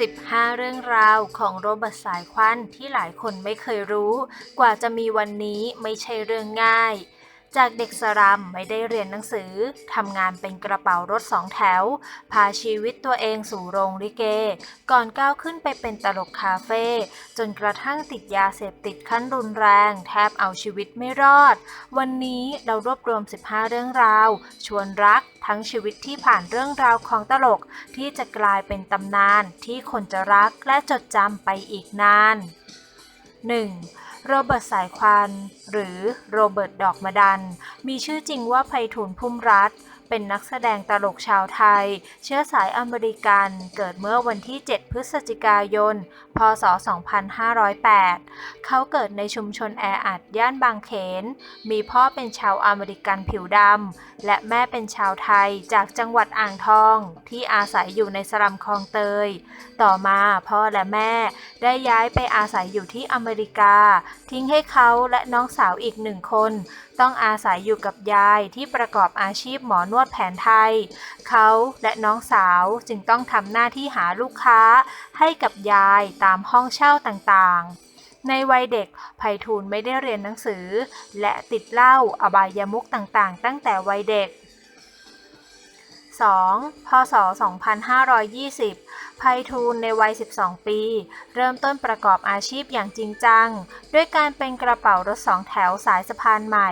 15 เรื่องราวของโรเบิร์ตสายควันที่หลายคนไม่เคยรู้ กว่าจะมีวันนี้ไม่ใช่เรื่องง่าย จากเด็กสรัมไม่ได้เรียนหนังสือ ทำงานเป็นกระเป๋ารถสองแถว พาชีวิตตัวเองสู่โรงลิเก ก่อนก้าวขึ้นไปเป็นตลกคาเฟ่จนกระทั่งติดยาเสพติดขั้นรุนแรง แทบเอาชีวิตไม่รอด วันนี้เรารวบรวม 15 เรื่องราว ชวนรักทั้งชีวิตที่ผ่านเรื่องราวของตลกที่จะกลายเป็นตำนานที่คนจะรักและจดจำไปอีกนาน 1. โรเบิร์ตสายควัน หรือโรเบิร์ตดอกมะดัน มีชื่อจริงว่าไพฑูรย์พุ่มรัฐเป็นนักแสดงตลกชาวไทย เชื้อสายอเมริกัน เกิดเมื่อวันที่ 7 พฤศจิกายน พศ 2508 เขาเกิดในชุมชนแออัดย่านบางเขน มีพ่อเป็นชาวอเมริกันผิวดำ และแม่เป็นชาวไทยจากจังหวัดอ่างทอง ที่อาศัยอยู่ในสลัมคลองเตย ต่อมาพ่อและแม่ได้ย้ายไปอาศัยอยู่ที่อเมริกา ทิ้งให้เขาและน้องสาวอีกหนึ่งคน ต้องอาศัยอยู่กับยายที่ประกอบอาชีพหมอนวดแผนไทย เขาและน้องสาวจึงต้องทำหน้าที่หาลูกค้าให้กับยายตามห้องเช่าต่างๆในวัยเด็กไพฑูรย์ไม่ได้เรียนหนังสือ และติดเหล้าอบายามุกต่างๆ ตั้งแต่วัยเด็ก 2. พศ 2520 ไพฑูรย์ในวัย 12 ปี เริ่มต้นประกอบอาชีพอย่างจริงจัง ด้วยการเป็นกระเป๋ารถสองแถวสายสะพานใหม่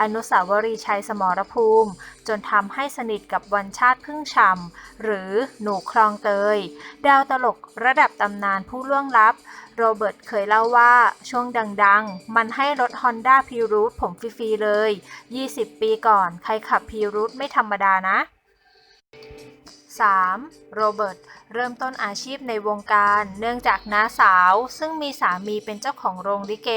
อนุสาวรีย์ชัยสมรภูมิ จนทำให้สนิทกับวันชาติพึ่งฉ่ำหรือหนูคลองเตย ดาวตลกระดับตำนานผู้ล่วงลับ โรเบิร์ตเคยเล่าว่าช่วงดังๆ มันให้รถฮอนด้าพีรูทผมฟรีๆเลย 20 ปีก่อนใครขับพีรูทไม่ธรรมดานะ 3. โรเบิร์ต เริ่มต้นอาชีพในวงการเนื่องจากน้าสาว ซึ่งมีสามีเป็นเจ้าของโรงลิเก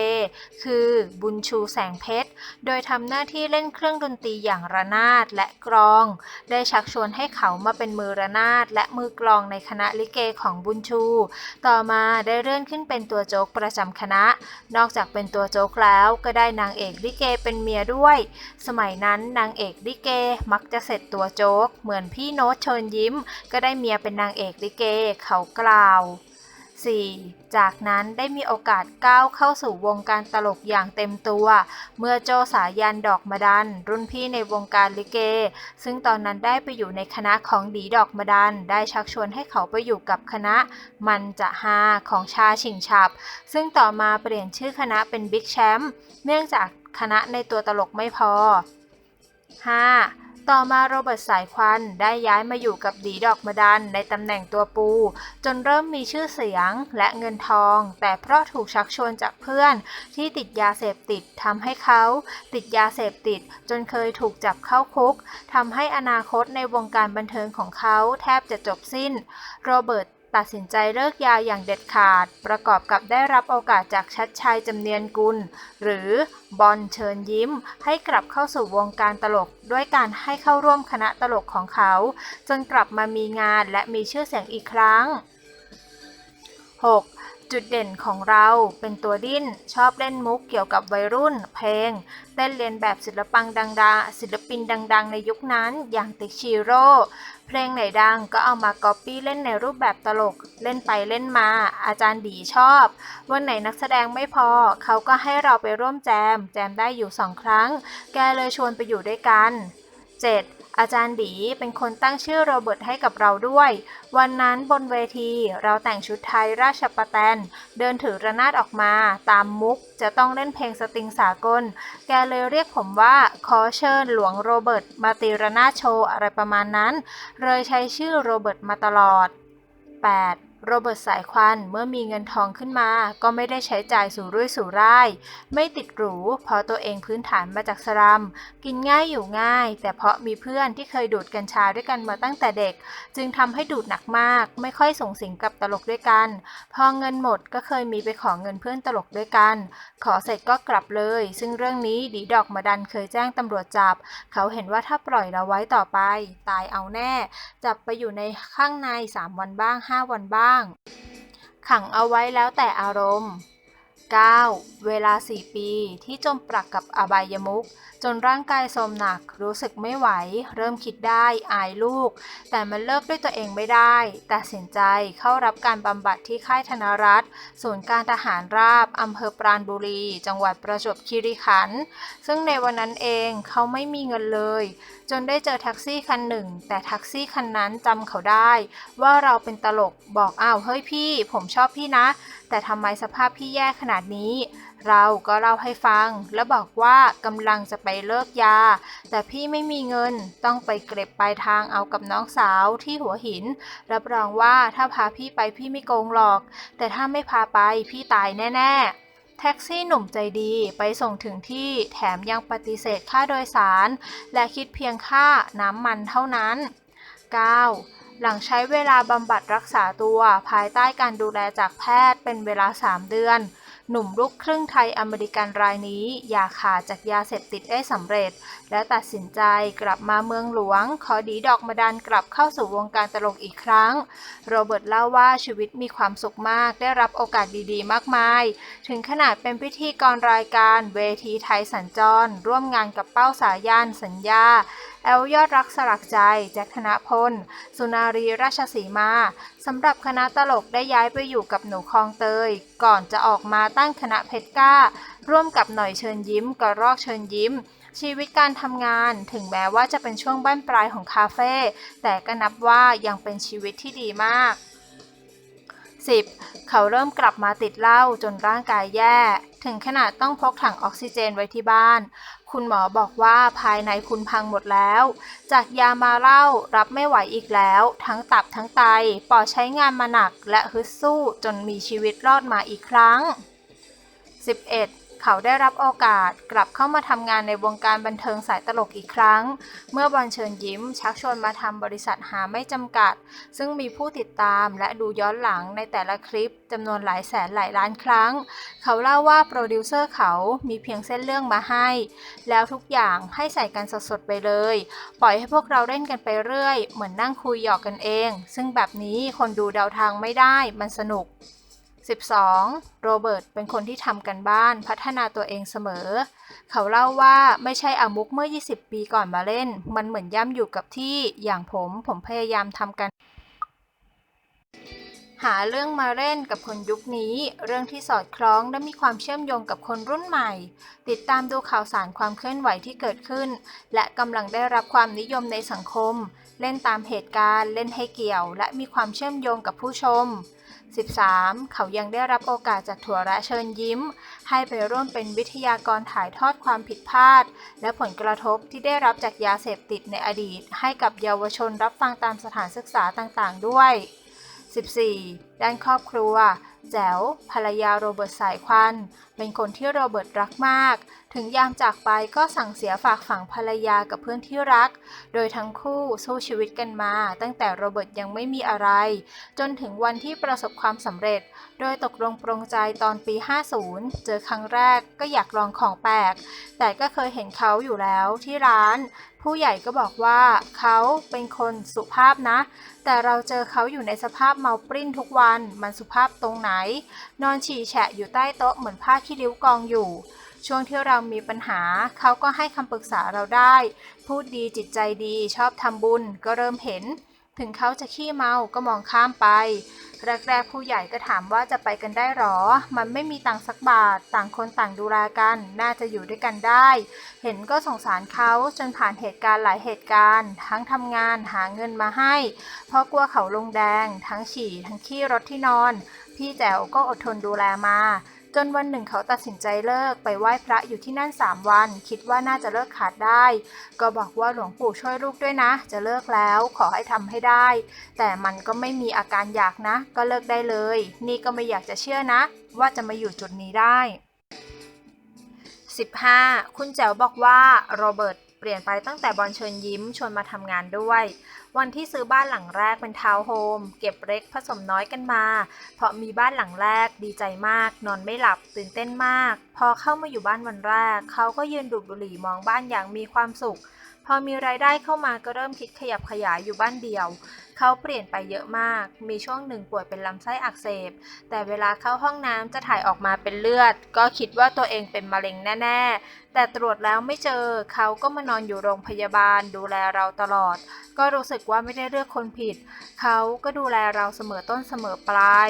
คือบุญชูแสงเพชร โดยทำหน้าที่เล่นเครื่องดนตรีอย่างระนาดและกรอง ได้ชักชวนให้เขามาเป็นมือระนาดและมือกลองในคณะลิเกของบุญชู ต่อมาได้เลื่อนขึ้นเป็นตัวโจ๊กประจำคณะ นอกจากเป็นตัวโจ๊กแล้วก็ได้นางเอกลิเกเป็นเมียด้วย สมัยนั้นนางเอกลิเกมักจะเสร็จตัวโจ๊กเหมือนพี่โน้ตเชิญยิ้ม ก็ได้เมียเป็นนางเอกลิเกเขากล่าว 4. จากนั้นได้มีโอกาสก้าวเข้าสู่วงการตลกอย่างเต็มตัว เมื่อโจสายันดอกมะดัน รุ่นพี่ในวงการลิเก ซึ่งตอนนั้นได้ไปอยู่ในคณะของดีดอกมะดัน ได้ชักชวนให้เขาไปอยู่กับคณะมันจะฮาของชาชิงฉับ ซึ่งต่อมาเปลี่ยนชื่อคณะเป็นบิ๊กแชมป์เนื่องจากคณะในตัวตลกไม่พอ 5. ต่อมาโรเบิร์ตสายควันได้ย้ายมาอยู่กับดีดอกมดันในตำแหน่งตัวปู จนเริ่มมีชื่อเสียงและเงินทอง แต่เพราะถูกชักชวนจากเพื่อนที่ติดยาเสพติดทำให้เขาติดยาเสพติดจนเคยถูกจับเข้าคุกทำให้อนาคตในวงการบันเทิงของเขาแทบจะจบสิ้น โรเบิร์ต ตัดสินใจเลิกยาอย่างเด็ดขาด ประกอบกับได้รับโอกาสจากชัดชัยจำเนียนกุล หรือบอลเชิญยิ้ม ให้กลับเข้าสู่วงการตลก ด้วยการให้เข้าร่วมคณะตลกของเขา จนกลับมามีงานและมีชื่อเสียงอีกครั้ง 6. จุดเด่นของเราเป็นตัวดิ้น ชอบเล่นมุกเกี่ยวกับวัยรุ่น เพลงเต้นเรียนแบบศิลปังดังๆศิลปินดัง ๆ ในยุคนั้นอย่างติกชิโร่เพลงไหนดังก็เอามาก๊อปปี้เล่นในรูปแบบตลกเล่นไปเล่นมา อาจารย์ดีชอบ วันไหนนักแสดงไม่พอ เขาก็ให้เราไปร่วมแจม แจมได้อยู่สองครั้ง แกเลยชวนไปอยู่ด้วยกัน 7. อาจารย์ดีเป็นคนตั้งชื่อโรเบิร์ตให้กับเราด้วย วันนั้นบนเวทีเราแต่งชุดไทยราชประแตน เดินถือระนาดออกมา ตามมุกจะต้องเล่นเพลงสตริงสากล แกเลยเรียกผมว่าขอเชิญหลวงโรเบิร์ตมาตีระนาดโชว์อะไรประมาณนั้น เลยใช้ชื่อโรเบิร์ตมาตลอด 8. โรเบิร์ตสายควันเมื่อมีเงินทองขึ้นมา ก็ไม่ได้ใช้จ่ายสู่รุ่ยสู่ร่าย ไม่ติดหรูเพราะตัวเองพื้นฐานมาจากสลัม กินง่ายอยู่ง่าย แต่เพราะมีเพื่อนที่เคยดูดกัญชาด้วยกันมาตั้งแต่เด็ก จึงทำให้ดูดหนักมาก ไม่ค่อยส่งสิงกับตลกด้วยกัน พอเงินหมดก็เคยมีไปขอเงินเพื่อนตลกด้วยกัน ขอเสร็จก็กลับเลย ซึ่งเรื่องนี้ดีดอกมาดันเคยแจ้งตำรวจจับ เขาเห็นว่าถ้าปล่อยเราไว้ต่อไป ตายเอาแน่ จับไปอยู่ในข้างใน 3 วันบ้าง 5 วันบ้างขังเอาไว้แล้วแต่อารมณ์ 9. เวลา 4 ปีที่จมปลักกับอบายมุขจนร่างกายโทรมหนัก รู้สึกไม่ไหว เริ่มคิดได้อายลูก แต่มันเลิกด้วยตัวเองไม่ได้ ตัดสินใจเข้ารับการบำบัดที่ค่ายธนรัฐศูนย์การทหารราบอำเภอปราณบุรี จังหวัดประจวบคีรีขันธ์ซึ่งในวันนั้นเองเขาไม่มีเงินเลย จนได้เจอแท็กซี่คันหนึ่ง แต่แท็กซี่คันนั้นจำเขาได้ ว่าเราเป็นตลกบอกอ้าวเฮ้ยพี่ ผมชอบพี่นะ แต่ทำไมสภาพพี่แย่ขนาดนี้ เราก็เล่าให้ฟัง และบอกว่ากำลังจะไปเลิกยา แต่พี่ไม่มีเงินต้องไปเก็บปลายทางเอากับน้องสาวที่หัวหิน รับรองว่าถ้าพาพี่ไปพี่ไม่โกงหรอก แต่ถ้าไม่พาไปพี่ตายแน่ ๆแท็กซี่หนุ่มใจดีไปส่งถึงที่แถมยังปฏิเสธค่าโดยสาร และคิดเพียงค่าน้ำมันเท่านั้น 9. หลังใช้เวลาบำบัดรักษาตัวภายใต้การดูแลจากแพทย์เป็นเวลา 3 เดือน หนุ่มลูกครึ่งไทยอเมริกันรายนี้ อย่าขาดจากยาเสพติดได้สำเร็จ และตัดสินใจกลับมาเมืองหลวง ขอดีดอกมาดันกลับเข้าสู่วงการตลกอีกครั้ง โรเบิร์ตเล่าว่าชีวิตมีความสุขมากได้รับโอกาสดีๆ มากมาย ถึงขนาดเป็นพิธีกรรายการเวทีไทยสัญจร ร่วมงานกับเป้าสายันสัญญา แอลยอดรักสลักใจ แจ็คธนพล สุนารีราชสีมา สำหรับคณะตลกได้ย้ายไปอยู่กับหนูคลองเตย ก่อนจะออกมาตั้งคณะเพชรก้า ร่วมกับหน่อยเชิญยิ้มกระรอกเชิญยิ้ม ชีวิตการทำงานถึงแม้ว่าจะเป็นช่วงบั้นปลายของคาเฟ่แต่ก็นับว่ายังเป็นชีวิตที่ดีมาก 10. เขาเริ่มกลับมาติดเหล้าจนร่างกายแย่ ถึงขนาดต้องพกถังออกซิเจนไว้ที่บ้าน คุณหมอบอกว่าภายในคุณพังหมดแล้ว จากยามาเล่ารับไม่ไหวอีกแล้ว ทั้งตับทั้งไตปอดใช้งานมาหนักและฮึดสู้จนมีชีวิตรอดมาอีกครั้ง 11. เขาได้รับโอกาสกลับเข้ามาทำงานในวงการบันเทิงสายตลกอีกครั้ง เมื่อบอลเชิญยิ้ม ชักชวนมาทำบริษัทหาไม่จำกัด ซึ่งมีผู้ติดตามและดูย้อนหลังในแต่ละคลิปจำนวนหลายแสนหลายล้านครั้ง เขาเล่าว่าโปรดิวเซอร์เขามีเพียงเส้นเรื่องมาให้ แล้วทุกอย่างให้ใส่กันสดๆไปเลย ปล่อยให้พวกเราเล่นกันไปเรื่อย เหมือนนั่งคุยหยอกกันเอง ซึ่งแบบนี้คนดูเดาทางไม่ได้มันสนุก 12. โรเบิร์ตเป็นคนที่ทำกันบ้านพัฒนาตัวเองเสมอ เขาเล่าว่าไม่ใช่อามุกเมื่อ 20 ปีก่อนมาเล่น มันเหมือนย่ำอยู่กับที่อย่างผมผมพยายามทำกัน หาเรื่องมาเล่นกับคนยุคนี้ เรื่องที่สอดคล้องและมีความเชื่อมโยงกับคนรุ่นใหม่ ติดตามดูข่าวสารความเคลื่อนไหวที่เกิดขึ้น และกำลังได้รับความนิยมในสังคม เล่นตามเหตุการณ์ เล่นให้เกี่ยว และมีความเชื่อมโยงกับผู้ชม 13. เขายังได้รับโอกาสจากถั่วแระเชิญยิ้ม ให้ไปร่วมเป็นวิทยากรถ่ายทอดความผิดพลาด และผลกระทบที่ได้รับจากยาเสพติดในอดีต ให้กับเยาวชนรับฟังตามสถานศึกษาต่างๆ ด้วย 14. ด้านครอบครัว แจ๋วภรรยาโรเบิร์ตสายควัน เป็นคนที่โรเบิร์ตรักมาก ถึงยามจากไปก็สั่งเสียฝากฝังภรรยากับเพื่อนที่รัก โดยทั้งคู่สู้ชีวิตกันมา ตั้งแต่โรเบิร์ตยังไม่มีอะไร จนถึงวันที่ประสบความสำเร็จ โดยตกลงปรงใจตอนปี 50 เจอครั้งแรกก็อยากลองของแปลก แต่ก็เคยเห็นเขาอยู่แล้วที่ร้านผู้ใหญ่ก็บอกว่าเขาเป็นคนสุภาพนะ แต่เราเจอเขาอยู่ในสภาพเมาปริ้นทุกวันมันสุภาพตรงไหน นอนฉี่แฉะอยู่ใต้โต๊ะเหมือนผ้าขี้ริ้วกองอยู่ ช่วงที่เรามีปัญหา เขาก็ให้คำปรึกษาเราได้ พูดดีจิตใจดีชอบทำบุญก็เริ่มเห็น ถึงเขาจะขี้เมาก็มองข้ามไป แรกๆผู้ใหญ่ก็ถามว่าจะไปกันได้หรอ มันไม่มีตังสักบาท ต่างคนต่างดูแลกัน น่าจะอยู่ด้วยกันได้ เห็นก็สงสารเขาจนผ่านเหตุการณ์หลายเหตุการณ์ ทั้งทำงานหาเงินมาให้ เพราะกลัวเขาลงแดง ทั้งฉี่ทั้งขี้รถที่นอน พี่แจ๋วก็อดทนดูแลมา จนวันหนึ่งเขาตัดสินใจเลิกไปไหว้พระอยู่ที่นั่น 3 วัน คิดว่าน่าจะเลิกขาดได้ ก็บอกว่าหลวงปู่ช่วยลูกด้วยนะ จะเลิกแล้วขอให้ทำให้ได้ แต่มันก็ไม่มีอาการอยากนะ ก็เลิกได้เลย นี่ก็ไม่อยากจะเชื่อนะ ว่าจะมาอยู่จุดนี้ได้ 15. คุณแจ๋วบอกว่าโรเบิร์ต ปลี่ยนไปตั้งแต่บอลเชิญยิ้มชวนมาทำงานด้วย วันที่ซื้อบ้านหลังแรกเป็นทาวน์โฮมเก็บเล็กผสมน้อยกันมา เพราะมีบ้านหลังแรกดีใจมาก นอนไม่หลับตื่นเต้นมาก พอเข้ามาอยู่บ้านวันแรก เขาก็ยืนดูดบุหรี่มองบ้านอย่างมีความสุข พอมีรายได้เข้ามาก็เริ่มคิดขยับขยายอยู่บ้านเดียว เขาเปลี่ยนไปเยอะมาก มีช่วงหนึ่งป่วยเป็นลำไส้อักเสบ แต่เวลาเข้าห้องน้ำจะถ่ายออกมาเป็นเลือด ก็คิดว่าตัวเองเป็นมะเร็งแน่ ๆ แต่ตรวจแล้วไม่เจอ เขาก็มานอนอยู่โรงพยาบาล ดูแลเราตลอด ก็รู้สึกว่าไม่ได้เลือกคนผิด เขาก็ดูแลเราเสมอต้นเสมอปลาย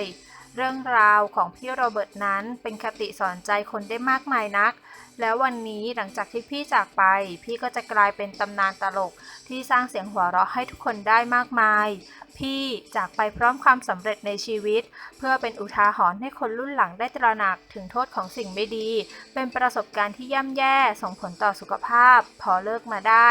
เรื่องราวของพี่โรเบิร์ตนั้นเป็นคติสอนใจคนได้มากมายนัก แล้ววันนี้หลังจากที่พี่จากไป พี่ก็จะกลายเป็นตำนานตลกที่สร้างเสียงหัวเราะให้ทุกคนได้มากมาย พี่จากไปพร้อมความสำเร็จในชีวิต เพื่อเป็นอุทาหรณ์ให้คนรุ่นหลังได้ตระหนักถึงโทษของสิ่งไม่ดี เป็นประสบการณ์ที่ย่ำแย่ส่งผลต่อสุขภาพ พอเลิกมาได้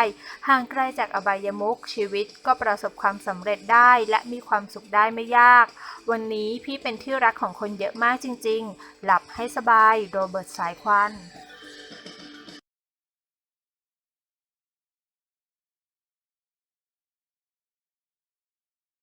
ห่างไกลจากอบายมุขชีวิตก็ประสบความสำเร็จได้ และมีความสุขได้ไม่ยาก วันนี้พี่เป็นที่ที่รักของคนเยอะมากจริง ๆ หลับให้สบายโรเบิร์ตสายควัน